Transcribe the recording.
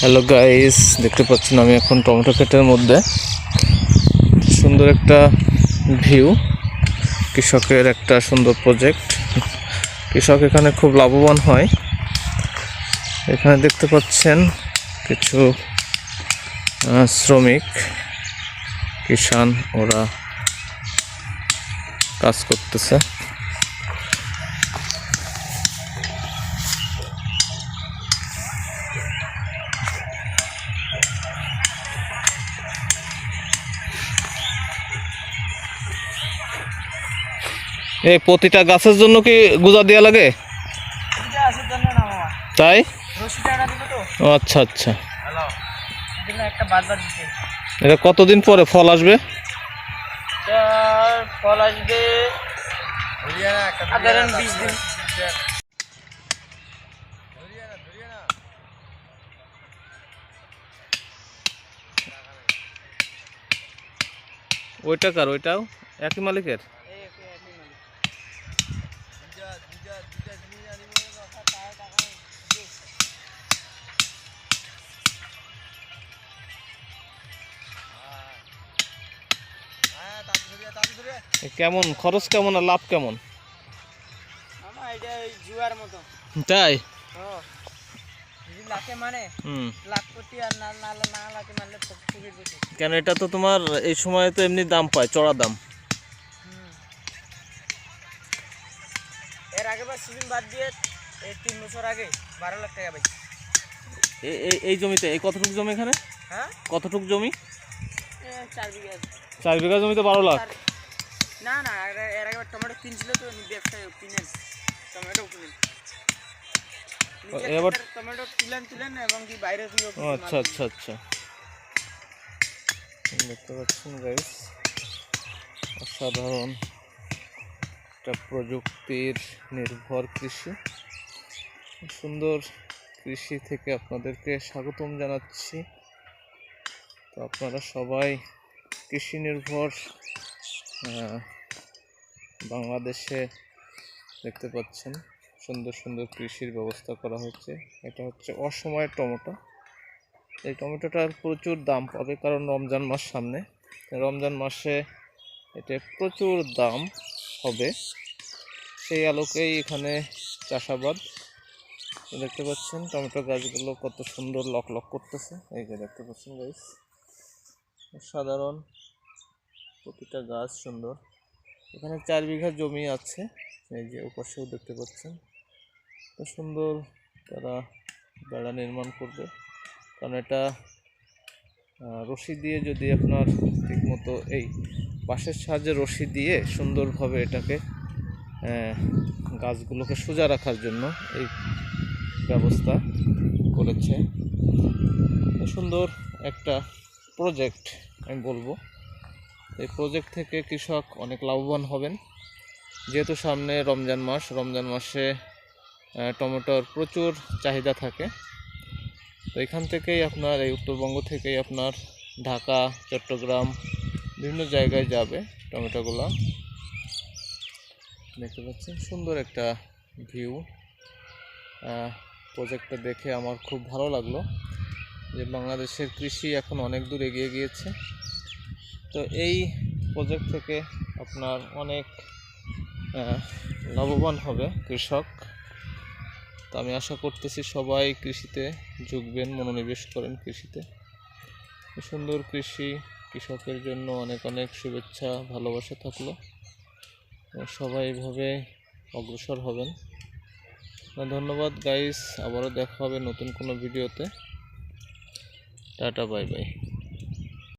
Hello guys দেখতে পাচ্ছেন আমি এখন টমেটো ক্ষেতের মধ্যে। সুন্দর একটা ভিউ কৃষকের একটা সুন্দর প্রজেক্ট কৃষক এখানে খুব লাভবান হয়। এখানে দেখতে পাচ্ছেন কিছু শ্রমিক, কিষান, ওরা কাজ করতেছে। এই প্রতিটা গাছের জন্য কি গুজা দেওয়া লাগে? তাই? আচ্ছা আচ্ছা। এটা কতদিন পরে ফল আসবে? ফল আসবে দিন। ওইটা কার ওইটাও? একই মালিকের? কেমন? খরচ কেমন আর লাভ কেমন? তাই? মানে কেন এটা তো তোমার এই সময় তো এমনি দাম পায় চড়া দাম। এর আগেবার সিজন বাদ দিয়ে এই তিন বছর আগে বারো লাখ টাকা পাইছি। এই এই- এই জমিতে এই কতটুকু জমি এখানে? হ্যাঁ? কতটুকু জমি? চার বিঘা জমিতে বারো লাখ? না না এর- আগে টমেটো কিনছিল তো ব্যবসায় কিনেন। টমেটো কিনেন। এবার- টমেটো তুলেন তুলেন এবং কি বাইরে আচ্ছা আচ্ছা আচ্ছা। দেখতে পাচ্ছেন গাইস অসাধারণ একটা প্রযুক্তির নির্ভর কৃষি। সুন্দর কৃষি থেকে আপনাদেরকে স্বাগতম জানাচ্ছি। তো আপনারা সবাই কৃষি নির্ভর বাংলাদেশে দেখতে পাচ্ছেন সুন্দর সুন্দর কৃষির ব্যবস্থা করা হচ্ছে। এটা হচ্ছে অসময়ের টমেটো। এই টমেটোটার প্রচুর দাম পাবে কারণ রমজান মাস সামনে। রমজান মাসে এটা প্রচুর দাম হবে। সেই আলোকেই এখানে চাষাবাদ। দেখতে পাচ্ছেন টমেটো গাছগুলো কত সুন্দর লক লক করতেছে। এই যে দেখতে পাচ্ছেন গাছ সাধারণ প্রতিটা গাছ সুন্দর। এখানে চার বিঘা জমি আছে, এই যে ওপাশেও দেখতে পাচ্ছেন। তো সুন্দর তারা বেড়া নির্মাণ করবে। কারণ এটা রশি দিয়ে যদি আপনার ঠিকমতো এই বাঁশের সাহায্যে রশি দিয়ে সুন্দরভাবে এটাকে গাছগুলোকে সোজা রাখার জন্য এই ব্যবস্থা করেছে। সুন্দর একটা প্রজেক্ট আমি বলব। এই প্রজেক্ট থেকে কৃষক অনেক লাভবান হবেন। যেহেতু সামনে রমজান মাস, রমজান মাসে টমেটোর প্রচুর চাহিদা থাকে। তো এখান থেকেই আপনার, এই উত্তরবঙ্গ থেকেই আপনার ঢাকা, চট্টগ্রাম, বিভিন্ন জায়গায় যাবে টমেটোগুলো। দেখতে পাচ্ছেন, সুন্দর একটা ভিউ প্রজেক্টটা দেখে আমার খুব ভালো লাগল। যে বাংলাদেশের কৃষি এখন অনেক দূর এগিয়ে গিয়েছে। তো এই প্রজেক্ট থেকে আপনার অনেক লাভবান হবে কৃষক। তো আমি আশা করতেছি সবাই কৃষিতে ঝুঁকবেন মনোনিবেশ করেন কৃষিতে। সুন্দর কৃষি, কৃষকের জন্য অনেক অনেক শুভেচ্ছা, ভালোবাসা থাকল। সবাই এইভাবে অগ্রসর হবেন। ধন্যবাদ গাইস আবারও দেখা হবে নতুন কোনো ভিডিওতে। Tata bye bye